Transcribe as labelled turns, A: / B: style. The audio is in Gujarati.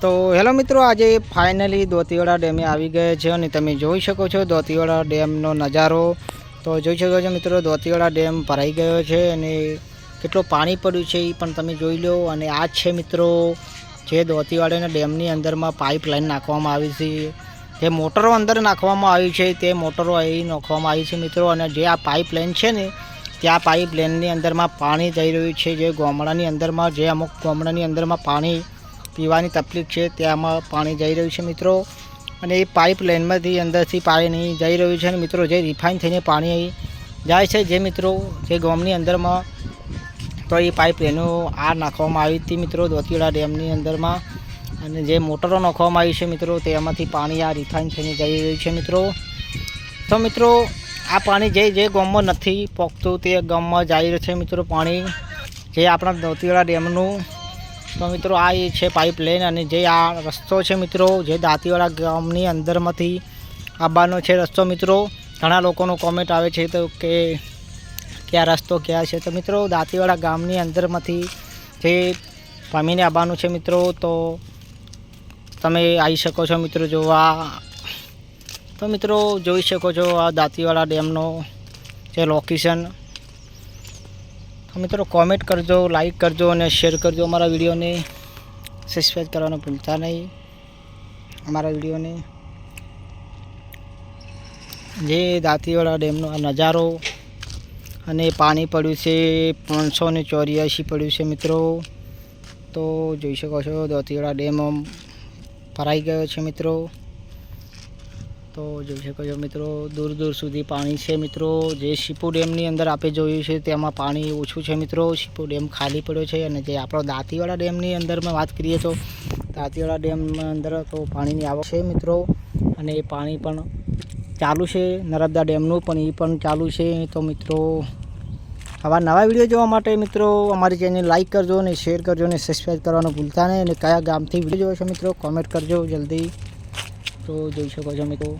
A: તો હેલો મિત્રો, આજે ફાઇનલી દોતીવાડા ડેમે આવી ગયા છે અને તમે જોઈ શકો છો દોતીવાડા ડેમનો નજારો. તો જોઈ શકો છો મિત્રો દોતીવાડા ડેમ ભરાઈ ગયો છે અને કેટલું પાણી પડ્યું છે એ પણ તમે જોઈ લો. અને આ છે મિત્રો, જે દોતીવાડાના ડેમની અંદરમાં પાઇપ લાઈન નાખવામાં આવી છે. જે મોટરો અંદર નાખવામાં આવી છે, તે મોટરો અહીં નાખવામાં આવી છે મિત્રો. અને જે આ પાઇપ લાઈન છે ને ત્યાં પાઇપ લાઈનની અંદરમાં પાણી જઈ રહ્યું છે. જે ગામડાની અંદરમાં, જે અમુક ગામડાની અંદરમાં પાણી પીવાની તકલીફ છે ત્યાંમાં પાણી જઈ રહ્યું છે મિત્રો. અને એ પાઇપ લાઇનમાંથી અંદરથી પાણી જઈ રહ્યું છે અને મિત્રો જે રિફાઇન થઈને પાણી જાય છે, જે મિત્રો જે ગામની અંદરમાં તો એ પાઇપ લાઈનો આ નાખવામાં આવી હતી મિત્રો, દોતીવાડા ડેમની અંદરમાં. અને જે મોટરો નાખવામાં આવી છે મિત્રો તેમાંથી પાણી આ રિફાઇન થઈને જઈ રહ્યું છે મિત્રો. તો મિત્રો, આ પાણી જે જે ગામમાં નથી પોખતું, તે ગામમાં જઈ રહ્યું છે મિત્રો પાણી. જે આપણા દોતીવાડા ડેમનું તો મિત્રો, આ એ છે પાઇપ લાઈન અને જે આ રસ્તો છે મિત્રો, જે દાંતીવાડા ગામની અંદરમાંથી આવવાનો છે રસ્તો મિત્રો. ઘણા લોકોનો કોમેન્ટ આવે છે તો કે ક્યાં રસ્તો ક્યાં છે. તો મિત્રો, દાંતીવાડા ગામની અંદરમાંથી જે પામીને આવવાનું છે મિત્રો, તો તમે આવી શકો છો મિત્રો જોવા. તો મિત્રો, જોઈ શકો છો આ દાંતીવાડા ડેમનો જે લોકેશન મિત્રો કોમેન્ટ કરજો લાઈક કરજો અને શેર કરજો અમારા વિડીયોને. સબસ્ક્રાઈબ કરવાનું ભૂલતા નહીં. અમારા વિડીયોને. જે દાંતીવાડા ડેમનો આ નજારો અને પાણી પડ્યું છે પાંચસો ને ચોર્યાસી પડ્યું છે મિત્રો. તો જોઈ શકો છો, દાંતીવાડા ડેમ ભરાઈ ગયો છે મિત્રો. તો જોઈ શકો છો મિત્રો, દૂર દૂર સુધી પાણી છે મિત્રો. જે શીપુ ડેમની અંદર આપણે જોયું છે તેમાં પાણી ઓછું છે મિત્રો. શીપુ ડેમ ખાલી પડ્યો છે અને જે આપણો દાંતીવાડા ડેમની અંદરમાં વાત કરીએ તો, દાંતીવાડા ડેમની અંદર તો પાણીની આવક છે મિત્રો. અને એ પાણી પણ ચાલુ છે, નર્મદા ડેમનું પણ એ પણ ચાલુ છે. તો મિત્રો, આવા નવા વીડિયો જોવા માટે મિત્રો, અમારી ચેનલ લાઈક કરજો અને શેર કરજો અને સબસ્ક્રાઈબ કરવાનું ભૂલતા નહીં. અને કયા ગામથી વીડિયો જોવો છો મિત્રો, કોમેન્ટ કરજો જલ્દી. તો જોઈ શકો છો મિત્રો.